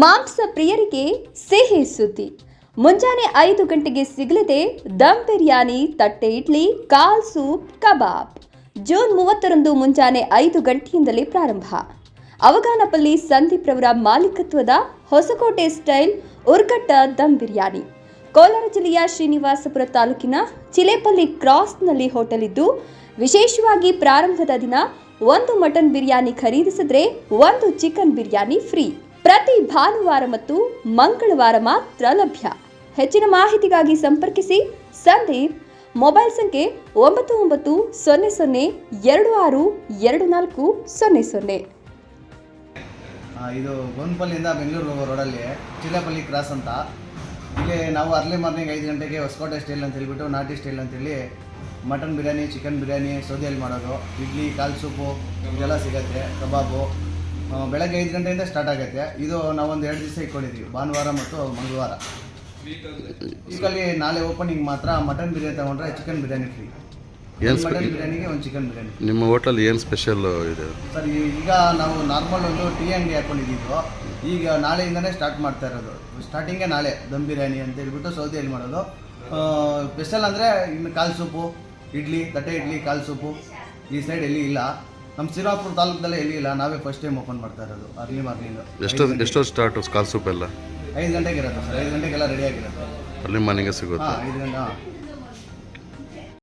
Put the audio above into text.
ಮಾಂಸ ಪ್ರಿಯರಿಗೆ ಸಿಹಿ ಸುದ್ದಿ. ಮುಂಜಾನೆ ಐದು ಗಂಟೆಗೆ ಸಿಗಲಿದೆ ದಮ್ ಬಿರಿಯಾನಿ, ತಟ್ಟೆ ಇಡ್ಲಿ, ಕಾಲ್ ಸೂಪ್, ಕಬಾಬ್. ಜೂನ್ ಮೂವತ್ತರಂದು ಮುಂಜಾನೆ ಐದು ಗಂಟೆಯಿಂದಲೇ ಪ್ರಾರಂಭ. ಅವಗಾನಪಲ್ಲಿ ಸಂದೀಪ್ ರವರ ಮಾಲೀಕತ್ವದ ಹೊಸಕೋಟೆ ಸ್ಟೈಲ್ ಉರ್ಗಟ್ಟ ದಮ್ ಬಿರಿಯಾನಿ. ಕೋಲಾರ ಜಿಲ್ಲೆಯ ಶ್ರೀನಿವಾಸಪುರ ತಾಲೂಕಿನ ಚಿಲೇಪಲ್ಲಿ ಕ್ರಾಸ್ನಲ್ಲಿ ಹೋಟೆಲ್ ಇದ್ದು ವಿಶೇಷವಾಗಿ ಪ್ರಾರಂಭದ ದಿನ ಒಂದು ಮಟನ್ ಬಿರಿಯಾನಿ ಖರೀದಿಸಿದ್ರೆ ಒಂದು ಚಿಕನ್ ಬಿರಿಯಾನಿ ಫ್ರೀ. ಪ್ರತಿ ಭಾನುವಾರ ಮತ್ತು ಮಂಗಳವಾರ ಮಾತ್ರ ಲಭ್ಯ. ಹೆಚ್ಚಿನ ಮಾಹಿತಿಗಾಗಿ ಸಂಪರ್ಕಿಸಿ ಸಂದೀಪ್. ಮೊಬೈಲ್ ಸಂಖ್ಯೆ ಒಂಬತ್ತು ಒಂಬತ್ತು ಸೊನ್ನೆ ಸೊನ್ನೆ ಎರಡು ಆರು ಎರಡು ನಾಲ್ಕು ಸೊನ್ನೆ ಸೊನ್ನೆ. ಇದು ಗೊಂದಪಲ್ಲಿಯಿಂದ ಬೆಂಗಳೂರು ರೋಡಲ್ಲಿ ಚಿಲ್ಲೆಪಲ್ಲಿ ಕ್ರಾಸ್ ಅಂತ. ಇಲ್ಲಿ ನಾವು ಅರ್ಲಿ ಮಾರ್ನಿಂಗ್ ಐದು ಗಂಟೆಗೆ ಹೊಸಕೋಟೆ ಸ್ಟೈಲ್ ಅಂತ ಹೇಳ್ಬಿಟ್ಟು ನಾಟಿ ಸ್ಟೈಲ್ ಅಂತೇಳಿ ಮಟನ್ ಬಿರಿಯಾನಿ, ಚಿಕನ್ ಬಿರಿಯಾನಿ, ಸೌದೆಯಲ್ಲಿ ಮಾಡೋದು. ಇಡ್ಲಿ, ಕಾಲು ಸೂಪು, ಇದೆಲ್ಲ ಸಿಗುತ್ತೆ, ಕಬಾಬು. ಬೆಳಗ್ಗೆ ಐದು ಗಂಟೆಯಿಂದ ಸ್ಟಾರ್ಟ್ ಆಗುತ್ತೆ. ಇದು ನಾವೊಂದು ಎರಡು ದಿವಸ ಇಟ್ಕೊಂಡಿದ್ದೀವಿ ಭಾನುವಾರ ಮತ್ತು ಮಂಗಳವಾರ. ಈಗಲ್ಲಿ ನಾಳೆ ಓಪನಿಂಗ್ ಮಾತ್ರ ಮಟನ್ ಬಿರಿಯಾನಿ ತಗೊಂಡ್ರೆ ಚಿಕನ್ ಬಿರಿಯಾನಿ ಫ್ರೀ ಏನ್ ಸ್ಪೆ- ಮಟನ್ ಬಿರಿಯಾನಿಗೆ ಒಂದು ಚಿಕನ್ ಬಿರಿಯಾನಿ ನಿಮ್ಮ ಹೋಟೆಲ್ ಏನು ಸ್ಪೆಷಲ್ ಇದೆ? ಸರ್ ಈಗ ನಾವು ನಾರ್ಮಲ್ ಒಂದು ಟೀ ಅಂಗಡಿ ಹಾಕೊಂಡಿದ್ದು ಈಗ ನಾಳೆಯಿಂದನೇ ಸ್ಟಾರ್ಟ್ ಮಾಡ್ತಾ ಇರೋದು. ಸ್ಟಾರ್ಟಿಂಗೇ ನಾಳೆ ದಮ್ ಬಿರಿಯಾನಿ ಅಂತ ಹೇಳ್ಬಿಟ್ಟು ಸೌದೆಯಲ್ಲಿ ಮಾಡೋದು. ಸ್ಪೆಷಲ್ ಅಂದರೆ ಇನ್ನು ಕಾಲು ಸೂಪು ಇಡ್ಲಿ ತಟ್ಟೆ ಇಡ್ಲಿ ಕಾಲು ಸೂಪು. ಈ ಸೈಡ್ ಎಲ್ಲಿ ಇಲ್ಲ. ನಮ್ಮ ಸಿರಾಪುರ ತಾಲೂಕದಲ್ಲೇ ಎಲ್ಲಿ ಇಲ್ಲ ನಾವೇ ಫಸ್ಟ್ ಟೈಮ್ ಓಪನ್ ಮಾಡ್ತಾ ಇರೋದು. Early morning. ಎಷ್ಟೋ ಎಷ್ಟೋ ಸ್ಟಾರ್ಟ್ ಕಾಲ್ ಸೂಪ್ ಎಲ್ಲ. ಐದು ಗಂಟೆಗೆ ಇರೋದು ಸರ್ ಐದು ಗಂಟೆಗೆಲ್ಲ ರೆಡಿ ಆಗಿರುತ್ತೆ. ಅರ್ಲಿ ಮನೆಗೆ ಸಿಗುತ್ತೆ. ಹಾಂ ಐದು ಗಂಟೆ ಹಾಂ.